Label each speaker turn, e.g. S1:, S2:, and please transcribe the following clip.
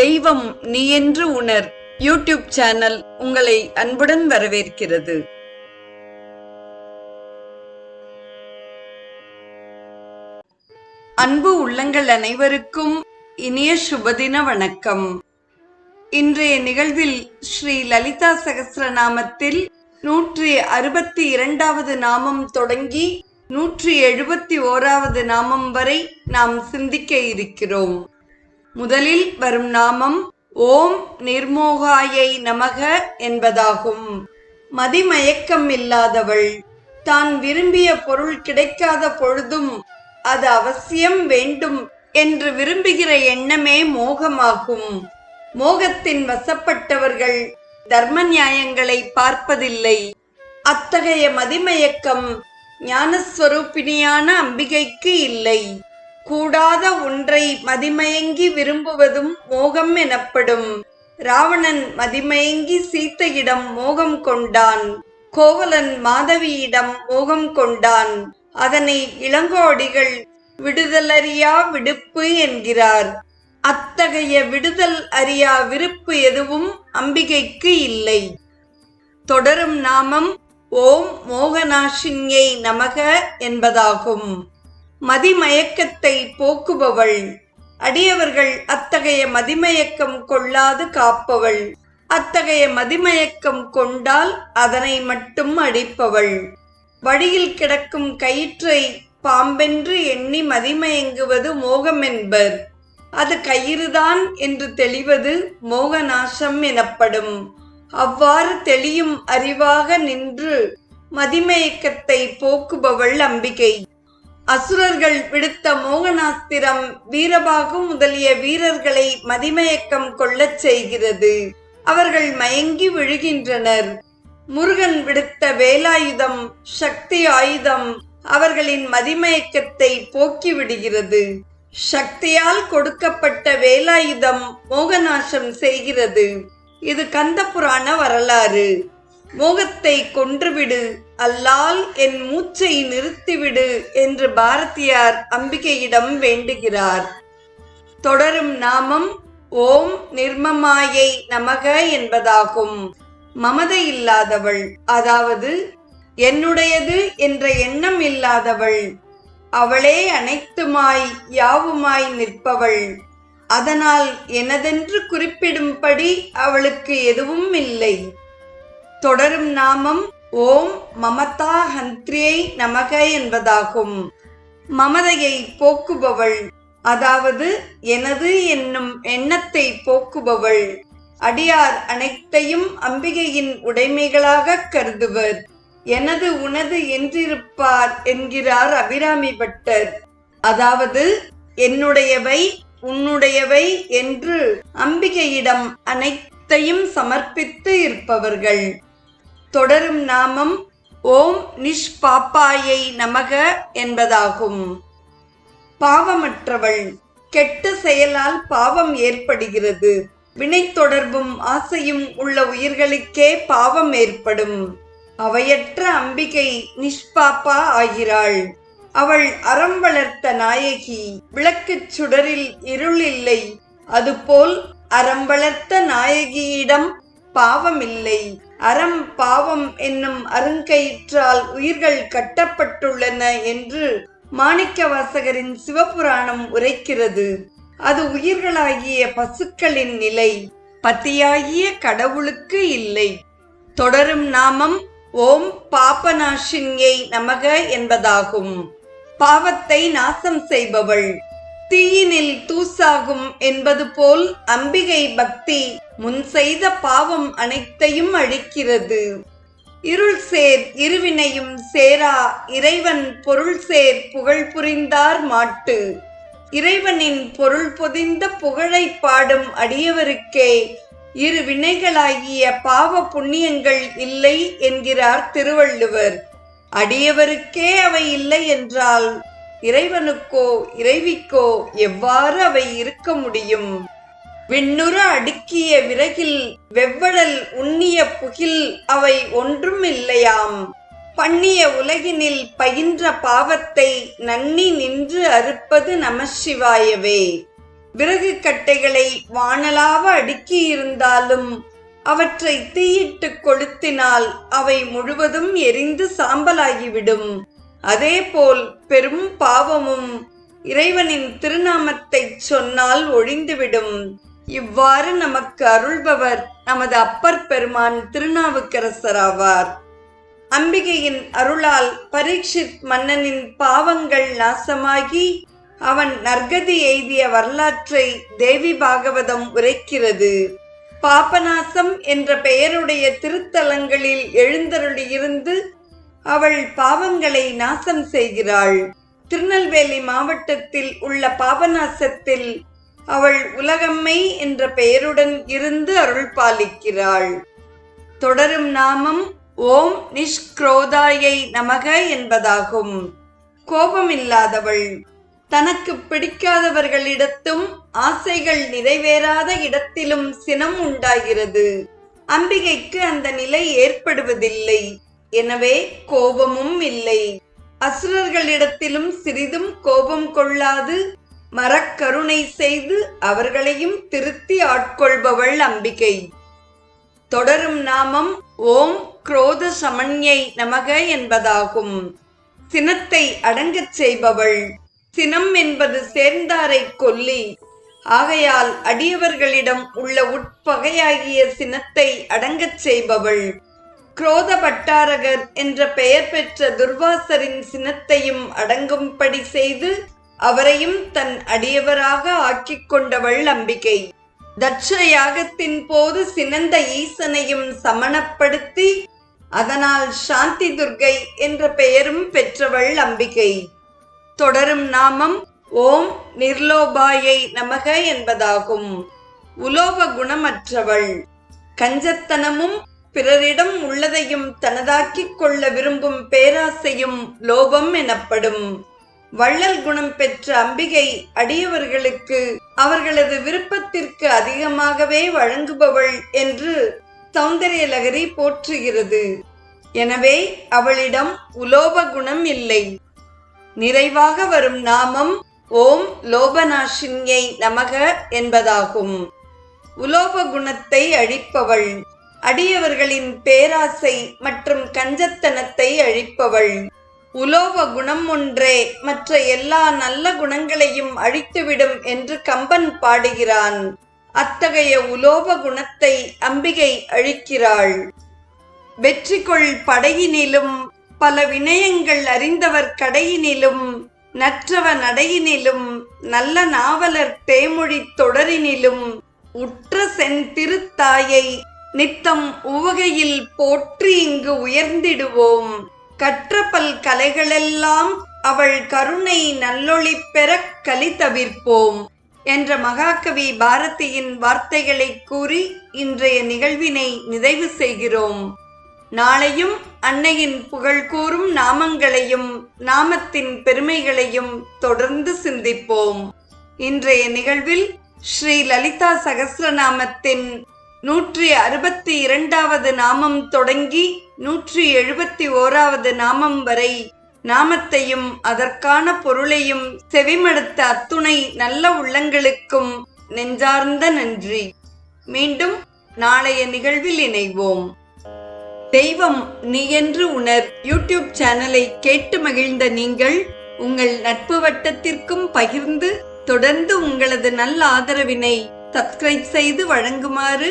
S1: தெய்வம் நீ என்று உணர் யூடியூப் சேனல் உங்களை அன்புடன் வரவேற்கிறது அன்பு உள்ளங்கள் அனைவருக்கும் இனிய சுபதின வணக்கம் இன்றைய நிகழ்வில் ஸ்ரீ லலிதா சகசிரநாமத்தில் நூற்றி அறுபத்தி இரண்டாவது நாமம் தொடங்கி நூற்றி எழுபத்தி ஓராவது நாமம் வரை நாம் சிந்திக்க இருக்கிறோம் முதலில் வரும் நாமம் ஓம் நிர்மோகாயை நமக என்பதாகும் மதிமயக்கம் இல்லாதவள் தான் விரும்பிய பொருள் கிடைக்காத பொழுதும் அது அவசியம் வேண்டும் என்று விரும்புகிற எண்ணமே மோகமாகும் மோகத்தின் வசப்பட்டவர்கள் தர்ம நியாயங்களை பார்ப்பதில்லை அத்தகைய மதிமயக்கம் ஞானஸ்வரூபிணியான அம்பிகைக்கு இல்லை கூடாத ஒன்றை மதிமயங்கி விரும்புவதும் மோகம் எனப்படும் ராவணன் மதிமயங்கி சீத்தையிடம் மோகம் கொண்டான் கோவலன் மாதவியிடம் மோகம் கொண்டான் அதனை இளங்கோடிகள் விடுதலறியா விடுப்பு என்கிறார் அத்தகைய விடுதல் அறியா விருப்பு எதுவும் அம்பிகைக்கு இல்லை தொடரும் நாமம் ஓம் மோகனாஷிங்கே நமக என்பதாகும் மதிமயக்கத்தை போக்குபவள் அடியவர்கள் அத்தகைய மதிமயக்கம் கொள்ளாது காப்பவள் அத்தகைய மதிமயக்கம் கொண்டால் அதனை மட்டும் அடிப்பவள் வழியில் கிடக்கும் கயிற்றை பாம்பென்று எண்ணி மதிமயங்குவது மோகம் என்பர் அது கயிறுதான் என்று தெளிவது மோகநாசம் எனப்படும் அவ்வாறு தெளியும் அறிவாக நின்று மதிமயக்கத்தை போக்குபவள் அம்பிகை அசுரர்கள் விடுத்த மோகனாஸ்திரம் வீரபாகு முதலிய வீரர்களை மதிமயக்கம் கொள்ளச் செய்கிறது அவர்கள் மயங்கி விழுகின்றனர் முருகன் விடுத்த வேலாயுதம் சக்தி ஆயுதம் அவர்களின் மதிமயக்கத்தை போக்கி விடுகிறது சக்தியால் கொடுக்கப்பட்ட வேலாயுதம் மோகநாசம் செய்கிறது இது கந்த புராண வரலாறு மோகத்தை கொன்றுவிடு அல்லால் என் மூச்சை நிறுத்திவிடு என்று பாரதியார் அம்பிகையிடம் வேண்டுகிறார் தொடரும் நாமம் ஓம் நிர்மமாயை நமக என்பதாகும் மமதை இல்லாதவள் அதாவது என்னுடையது என்ற எண்ணம் இல்லாதவள் அவளே அனைத்துமாய் யாவுமாய் நிற்பவள் அதனால் எனதென்று குறிப்பிடும்படி அவளுக்கு எதுவும் இல்லை தொடரும் நாமம் ஓம் மமதா ஹந்திரியை நமக என்பதாகும் மமதையை போக்குபவள் அதாவது எனது என்னும் எண்ணத்தை போக்குபவள் அடியார் அனைத்தையும் அம்பிகையின் உடைமைகளாக கருதுவர் எனது உனது என்றிருப்பார் என்கிறார் அபிராமி பட்டர் அதாவது என்னுடையவை உன்னுடையவை என்று அம்பிகையிடம் அனைத்தையும் சமர்ப்பித்து இருப்பவர்கள் தொடரும் நாமம் ஓம் நிஷ்பாப்பாயை நமக என்பதாகும் பாவமற்றவள் கெட்ட செயலால் பாவம் ஏற்படுகிறது வினை தொடர்பும் ஆசையும் உள்ள உயிர்களுக்கே பாவம் ஏற்படும் அவையற்ற அம்பிகை நிஷ்பாப்பா ஆகிறாள் அவள் அறம் வளர்த்த நாயகி விளக்குச் சுடரில் இருள் இல்லை அதுபோல் அறம் வளர்த்த நாயகியிடம் பாவமில்லை அறம் பாவம் என்னும் அருங்கயிற்றால் உயிர்கள் கட்டப்பட்டுள்ளன என்று மாணிக்க வாசகரின் சிவபுராணம் உரைக்கிறது அது உயிர்களாகிய பசுக்களின் நிலை பத்தியாகிய கடவுளுக்கு இல்லை தொடரும் நாமம் ஓம் பாபநாஷின்யை நமக என்பதாகும் பாவத்தை நாசம் செய்பவள் தீயினில் தூசாகும் என்பது போல் அம்பிகை பக்தி முன் செய்த பாவம் அனைத்தையும் அழிக்கிறது இருள் சேர் இருவினையும் சேரா இறைவன் பொருள் சேர் புகழ் புரிந்தார் மாட்டு இறைவனின் பொருள் பொதிந்த புகழை பாடும் அடியவருக்கே இரு வினைகளாகிய பாவ புண்ணியங்கள் இல்லை என்கிறார் திருவள்ளுவர் அடியவருக்கே அவை இல்லை என்றால் இறைவனுக்கோ இறைவிக்கோ எவ்வாறு அவை இருக்க முடியும் விண்ணுற அடுக்கிய விறகில் வெவ்வழல் உண்ணிய புகில் அவை ஒன்றும் இல்லையாம் பண்ணிய உலகினில் பயின்ற பாவத்தை நன்னி நின்று அறுப்பது நமசிவாயவே விறகு கட்டைகளை வானலாவ அடுக்கியிருந்தாலும் அவற்றை தீயிட்டு கொளுத்தினால் அவை முழுவதும் எரிந்து சாம்பலாகிவிடும் அதேபோல் பெரும் பாவமும் இறைவனின் திருநாமத்தை சொன்னால் ஒழிந்துவிடும் இவ்வாறு நமக்கு அருள்பவர் நமது அப்பர் பெருமான் திருநாவுக்கரசராவார் அம்பிகையின் அருளால் பரீட்சித் மன்னனின் பாவங்கள் நாசமாகி அவன் நற்கதி எய்திய வரலாற்றை தேவி பாகவதம் உரைக்கிறது பாபநாசம் என்ற பெயருடைய திருத்தலங்களில் எழுந்தருளியிருந்து அவள் பாவங்களை நாசம் செய்கிறாள் திருநெல்வேலி மாவட்டத்தில் உள்ள பாபநாசத்தில் அவள் உலகம்மை என்ற பெயருடன் இருந்து அருள் பாலிக்கிறாள் தொடரும் நாமம் ஓம் நிஷ்க்ரோதாயை நமக என்பதாகும் கோபமில்லாதவள் தனக்கு பிடிக்காதவர்களிடத்தும் ஆசைகள் நிறைவேறாத இடத்திலும் சினம் உண்டாகிறது அம்பிகைக்கு அந்த நிலை ஏற்படுவதில்லை எனவே கோபமும் இல்லை அசுரர்களிடத்திலும் சிறிதும் கோபம் கொள்ளாது மரக்கருணை செய்து அவர்களையும் திருத்தி ஆட்கொள்பவள் அம்பிகை தொடரும் நாமம் ஓம் குரோத சமன்யை நமக என்பதாகும் சினத்தை அடங்கச் செய்பவள் சினம் என்பது சேர்ந்தாரை கொல்லி ஆகையால் அடியவர்களிடம் உள்ள உட்பகையாகிய சினத்தை அடங்கச் செய்பவள் குரோத பட்டாரகர் என்ற பெயர் பெற்ற துர்வாசரின் சினத்தையும் அடங்கும்படி செய்து அவரையும் தன் அடியவராக ஆக்கிக் கொண்டவள் அம்பிகை தட்ச யாகத்தின் போது சினந்த ஈசனையும் சமணப்படுத்தி அதனால் சாந்தி துர்கை என்ற பெயரும் பெற்றவள் அம்பிகை தொடரும் நாமம் ஓம் நிர்லோபாயை நமக என்பதாகும் உலோக குணமற்றவள் கஞ்சத்தனமும் பிறரிடம் உள்ளதையும் தனதாக்கிக் கொள்ள விரும்பும் பேராசையும் லோபம் எனப்படும் வள்ளல் குணம் பெற்ற அம்பிகை அடியவர்களுக்கு அவர்களது விருப்பத்திற்கு அதிகமாகவே வழங்குபவள் என்று சௌந்தரியலகரி போற்றுகிறது எனவே அவளிடம் உலோப குணம் இல்லை நிறைவாக வரும் நாமம் ஓம் லோபநாஷின்யை நமக என்பதாகும் உலோப குணத்தை அழிப்பவள் அடியவர்களின் பேராசை மற்றும் கஞ்சத்தனத்தை அழிப்பவள் உலோவ குணம் ஒன்றே மற்ற எல்லா நல்ல குணங்களையும் அழித்துவிடும் என்று கம்பன் பாடுகிறான் அத்தகைய உலோக குணத்தை அம்பிகை அழிக்கிறாள் வெற்றி கொள் படையினிலும் பல வினயங்கள் அறிந்தவர் கடையினிலும் நற்றவ நடையினிலும் நல்ல நாவலர் தேமொழி தொடரினிலும் உற்ற செந்திருத்தாயை நித்தம் உவகையில் போற்றி இங்கு உயர்ந்திடுவோம் கற்றபல் கலைகளெல்லாம் அவள் கருணை நல்லொளி பெறக் கலி தவிர்ப்போம் என்ற மகாகவி பாரதியின் வார்த்தைகளை கூறி இன்றைய நிகழ்வினை நிறைவு செய்கிறோம் நாளையும் அன்னையின் புகழ் கூறும் நாமங்களையும் நாமத்தின் பெருமைகளையும் தொடர்ந்து சிந்திப்போம் இன்றைய நிகழ்வில் ஸ்ரீ லலிதா சகசிரநாமத்தின் நூற்றி அறுபத்தி இரண்டாவது நாமம் தொடங்கி நூற்றி எழுபத்தி ஓராவது நாமம் வரை நாமத்தையும் அதற்கான பொருளையும் செவிமடுத்த அத்துணை நல்ல உள்ளங்களுக்கும் நெஞ்சார்ந்த நன்றி மீண்டும் நாளைய நிகழ்வில் இணைவோம் தெய்வம் நீ என்று உணர் யூடியூப் சேனலை கேட்டு மகிழ்ந்த நீங்கள் உங்கள் நட்பு வட்டத்திற்கும் பகிர்ந்து தொடர்ந்து உங்களது நல்ல ஆதரவினை சப்ஸ்கிரைப் செய்து வழங்குமாறு